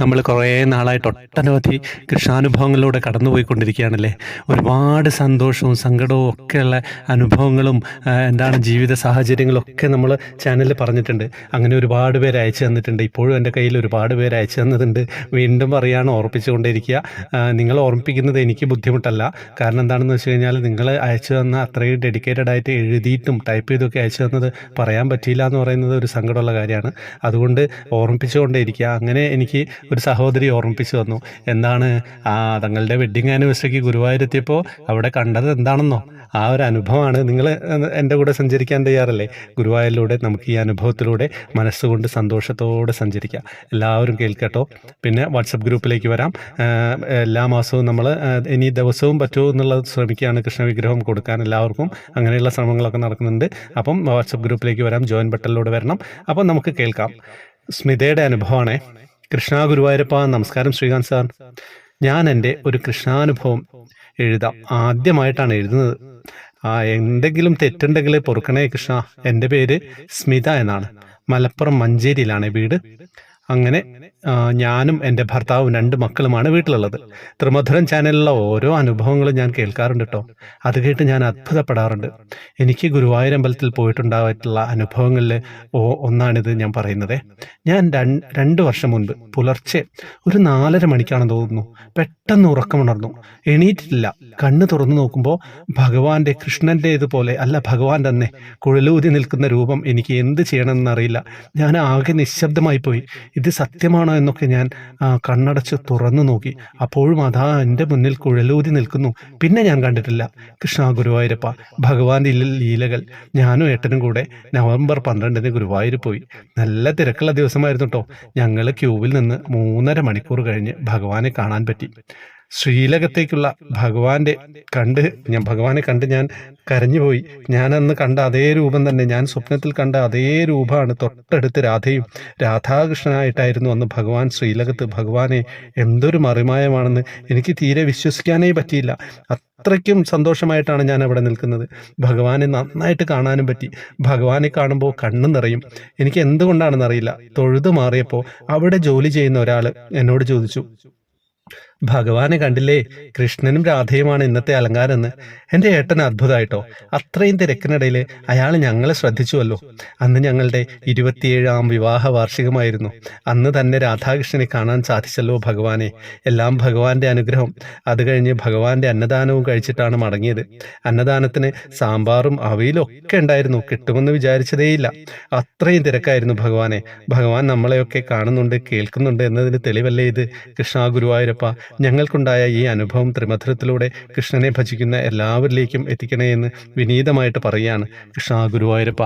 നമ്മൾ കുറേ നാളായിട്ട് ഒട്ടനവധി കൃഷാനുഭവങ്ങളിലൂടെ കടന്നുപോയിക്കൊണ്ടിരിക്കുകയാണല്ലേ? ഒരുപാട് സന്തോഷവും സങ്കടവും ഒക്കെയുള്ള അനുഭവങ്ങളും എന്താണ് ജീവിത സാഹചര്യങ്ങളൊക്കെ നമ്മൾ ചാനലിൽ പറഞ്ഞിട്ടുണ്ട്. അങ്ങനെ ഒരുപാട് പേര് അയച്ചു തന്നിട്ടുണ്ട്. ഇപ്പോഴും എന്റെ കയ്യിൽ ഒരുപാട് പേര് അയച്ചു തന്നിട്ടുണ്ട്. വീണ്ടും പറയുകയാണ് ഓർപ്പിച്ചുകൊണ്ടിരിക്കുക. നിങ്ങൾ ഓർമ്മിപ്പിക്കുന്നത് എനിക്ക് ബുദ്ധിമുട്ടല്ല. കാരണം എന്താണെന്ന് വെച്ച് കഴിഞ്ഞാൽ നിങ്ങൾ അയച്ചു തന്ന അത്രയും ഡെഡിക്കേറ്റഡ് ആയിട്ട് എഴുതിയിട്ടും ടൈപ്പ് ചെയ്തൊക്കെ അയച്ചു തന്നത് പറയാൻ പറ്റിയില്ല എന്ന് പറയുന്നത് ഒരു സങ്കടമുള്ള കാര്യമാണ്. അതുകൊണ്ട് ഓർമ്മിപ്പിച്ചുകൊണ്ടേയിരിക്കുക അങ്ങനെ എനിക്ക് ഒരു സഹോദരി ഓർമ്മിപ്പിച്ചു വന്നു. എന്താണ്? ആ തങ്ങളുടെ വെഡ്ഡിങ് ആനിവേഴ്സറിക്ക് ഗുരുവായൂരെത്തിയപ്പോൾ അവിടെ കണ്ടത് എന്താണെന്നോ? ആ ഒരു അനുഭവമാണ്. നിങ്ങൾ എന്റെ കൂടെ സഞ്ചരിക്കാൻ തയ്യാറല്ലേ? ഗുരുവായൂരിലൂടെ നമുക്ക് ഈ അനുഭവത്തിലൂടെ മനസ്സുകൊണ്ട് സന്തോഷത്തോടെ സഞ്ചരിക്കാം. എല്ലാവരും കേൾക്കട്ടോ. പിന്നെ വാട്സപ്പ് ഗ്രൂപ്പിലേക്ക് വരാം. എല്ലാ മാസവും നമ്മൾ ഇനി ദിവസവും പറ്റുമോ എന്നുള്ളത് ശ്രമിക്കുകയാണ് കൃഷ്ണവിഗ്രഹം കൊടുക്കാൻ എല്ലാവർക്കും. അങ്ങനെയുള്ള ശ്രമങ്ങളൊക്കെ നടക്കുന്നുണ്ട്. അപ്പം വാട്സപ്പ് ഗ്രൂപ്പിലേക്ക് വരാം. ജോയിൻ ബട്ടണിലൂടെ വരണം. അപ്പം നമുക്ക് കേൾക്കാം. സ്മിതയുടെ അനുഭവമാണേ. കൃഷ്ണ ഗുരുവായൂരപ്പ നമസ്കാരം ശ്രീകാന്ത് സാർ. ഞാൻ എന്റെ ഒരു കൃഷ്ണാനുഭവം എഴുതാം. ആദ്യമായിട്ടാണ് എഴുതുന്നത്. ആ എന്തെങ്കിലും തെറ്റുണ്ടെങ്കിൽ പൊറുക്കണേ കൃഷ്ണ. എന്റെ പേര് സ്മിത എന്നാണ്. മലപ്പുറം മഞ്ചേരിയിലാണ് വീട്. അങ്ങനെ ഞാനും എന്റെ ഭർത്താവും രണ്ട് മക്കളുമാണ് വീട്ടിലുള്ളത്. ത്രിമധുരം ചാനലിലുള്ള ഓരോ അനുഭവങ്ങളും ഞാൻ കേൾക്കാറുണ്ട് കേട്ടോ. അത് കേട്ട് ഞാൻ അത്ഭുതപ്പെടാറുണ്ട്. എനിക്ക് ഗുരുവായൂർ അമ്പലത്തിൽ പോയിട്ടുണ്ടായിട്ടുള്ള അനുഭവങ്ങളിൽ ഒന്നാണിത് ഞാൻ പറയുന്നത്. ഞാൻ രണ്ട് വർഷം മുൻപ് പുലർച്ചെ ഒരു നാലര മണിക്കാണെന്ന് തോന്നുന്നു. പെട്ടെന്ന് ഉറക്കമുണർന്നു എണീറ്റിട്ടില്ല. കണ്ണ് തുറന്നു നോക്കുമ്പോൾ ഭഗവാന്റെ കൃഷ്ണന്റെ ഇതുപോലെ അല്ല ഭഗവാൻ തന്നെ കുഴലൂതി നിൽക്കുന്ന രൂപം എനിക്ക് എന്ത് ചെയ്യണമെന്നറിയില്ല ഞാൻ ആകെ നിശബ്ദമായി പോയി. ഇത് സത്യമാണോ എന്നൊക്കെ ഞാൻ കണ്ണടച്ച് തുറന്നു നോക്കി. അപ്പോഴും അതാ എന്റെ മുന്നിൽ കുഴലൂതി നിൽക്കുന്നു. പിന്നെ ഞാൻ കണ്ടിട്ടില്ല. കൃഷ്ണ ഗുരുവായൂരപ്പ ഭഗവാന്റെ ലീലകൾ. ഞാനും ഏട്ടനും കൂടെ നവംബർ പന്ത്രണ്ടിന് ഗുരുവായൂർ പോയി. നല്ല തിരക്കുള്ള ദിവസമായിരുന്നു കേട്ടോ ഞങ്ങൾ ക്യൂവിൽ നിന്ന് മൂന്നര മണിക്കൂർ കഴിഞ്ഞ് ഭഗവാനെ കാണാൻ പറ്റി. ശ്രീലകത്തേക്കുള്ള ഭഗവാന്റെ കണ്ട് ഞാൻ ഭഗവാനെ കണ്ട് ഞാൻ കരഞ്ഞുപോയി. ഞാനന്ന് കണ്ട അതേ രൂപം തന്നെ ഞാൻ സ്വപ്നത്തിൽ കണ്ട അതേ രൂപമാണ് തൊട്ടടുത്ത് രാധയും രാധാകൃഷ്ണനായിട്ടായിരുന്നു അന്ന് ഭഗവാൻ ശ്രീലകത്ത്. ഭഗവാനെ എന്തൊരു മറിമായമാണെന്ന് എനിക്ക് തീരെ വിശ്വസിക്കാനേ പറ്റിയില്ല. അത്രയ്ക്കും സന്തോഷമായിട്ടാണ് ഞാൻ അവിടെ നിൽക്കുന്നത്. ഭഗവാനെ നന്നായിട്ട് കാണാനും പറ്റി. ഭഗവാനെ കാണുമ്പോൾ കണ്ണു നിറയും. എനിക്ക് എന്തുകൊണ്ടാണെന്ന് അറിയില്ല തൊഴുതു മാറിയപ്പോൾ അവിടെ ജോലി ചെയ്യുന്ന ഒരാൾ എന്നോട് ചോദിച്ചു ഭഗവാനെ കണ്ടില്ലേ? കൃഷ്ണനും രാധയുമാണ് ഇന്നത്തെ അലങ്കാരം എന്ന് എന്റെ ഏട്ടൻ അത്ഭുതമായിട്ടോ അത്രയും തിരക്കിനിടയിൽ അയാൾ ഞങ്ങളെ ശ്രദ്ധിച്ചുവല്ലോ. അന്ന് ഞങ്ങളുടെ ഇരുപത്തിയേഴാം വിവാഹ വാർഷികമായിരുന്നു അന്ന് തന്നെ രാധാകൃഷ്ണനെ കാണാൻ സാധിച്ചല്ലോ ഭഗവാനെ. എല്ലാം ഭഗവാന്റെ അനുഗ്രഹം. അത് കഴിഞ്ഞ് ഭഗവാന്റെ അന്നദാനവും കഴിച്ചിട്ടാണ് മടങ്ങിയത്. അന്നദാനത്തിന് സാമ്പാറും അവയിലും ഒക്കെ ഉണ്ടായിരുന്നു. കിട്ടുമെന്ന് വിചാരിച്ചതേയില്ല. അത്രയും തിരക്കായിരുന്നു ഭഗവാനെ. ഭഗവാൻ നമ്മളെയൊക്കെ കാണുന്നുണ്ട് കേൾക്കുന്നുണ്ട് എന്നതിന് തെളിവല്ലേ ഇത്? കൃഷ്ണ ഗുരുവായൂരപ്പ ഞങ്ങൾക്കുണ്ടായ ഈ അനുഭവം ത്രിമധുരത്തിലൂടെ കൃഷ്ണനെ ഭജിക്കുന്ന എല്ലാവരിലേക്കും എത്തിക്കണേ എന്ന് വിനീതമായിട്ട് പറയുകയാണ് കൃഷ്ണ ഗുരുവായൂരപ്പ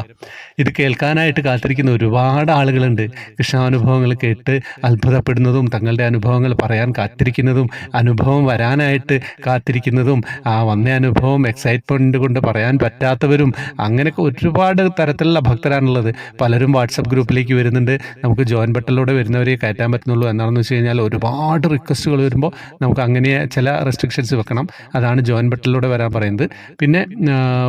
ഇത് കേൾക്കാനായിട്ട് കാത്തിരിക്കുന്ന ഒരുപാട് ആളുകളുണ്ട്. കൃഷ്ണാനുഭവങ്ങൾ കേട്ട് അത്ഭുതപ്പെടുന്നതും തങ്ങളുടെ അനുഭവങ്ങൾ പറയാൻ കാത്തിരിക്കുന്നതും അനുഭവം വരാനായിട്ട് കാത്തിരിക്കുന്നതും ആ വന്ന അനുഭവം എക്സൈറ്റ്മെന്റ് കൊണ്ട് പറയാൻ പറ്റാത്തവരും അങ്ങനെയൊക്കെ ഒരുപാട് തരത്തിലുള്ള ഭക്തരാണുള്ളത്. പലരും വാട്സപ്പ് ഗ്രൂപ്പിലേക്ക് വരുന്നുണ്ട്. നമുക്ക് ജോയിൻ ബട്ടണിലൂടെ വരുന്നവരെ കയറ്റാൻ പറ്റുന്നുള്ളൂ എന്നാണെന്ന് വെച്ച് കഴിഞ്ഞാൽ ഒരുപാട് റിക്വസ്റ്റുകൾ വരുമ്പോൾ നമുക്ക് അങ്ങനെ ചില റെസ്ട്രിക്ഷൻസ് വെക്കണം. അതാണ് ജോയിൻ ബട്ടണിലൂടെ വരാൻ പറയുന്നത്. പിന്നെ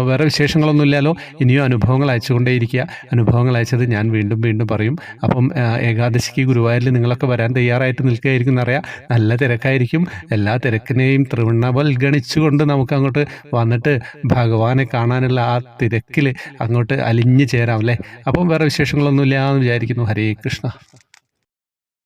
വേറെ വിശേഷങ്ങളൊന്നും ഇല്ലല്ലോ ഇനിയും അനുഭവങ്ങൾ അയച്ചുകൊണ്ടേയിരിക്കുക. അനുഭവങ്ങൾ അയച്ചത് ഞാൻ വീണ്ടും വീണ്ടും പറയും. അപ്പം ഏകാദശിക്ക് ഗുരുവായൂരിൽ നിങ്ങളൊക്കെ വരാൻ തയ്യാറായിട്ട് നിൽക്കുകയായിരിക്കും എന്നറിയാം. നല്ല തിരക്കായിരിക്കും. എല്ലാ തിരക്കിനെയും തൃവണ്ണവൽഗണിച്ചുകൊണ്ട് നമുക്ക് അങ്ങോട്ട് വന്നിട്ട് ഭഗവാനെ കാണാനുള്ള ആ തിരക്കിൽ അങ്ങോട്ട് അലിഞ്ഞു ചേരാം അല്ലേ? അപ്പം വേറെ വിശേഷങ്ങളൊന്നുമില്ല എന്ന് വിചാരിക്കുന്നു. ഹരേ കൃഷ്ണ.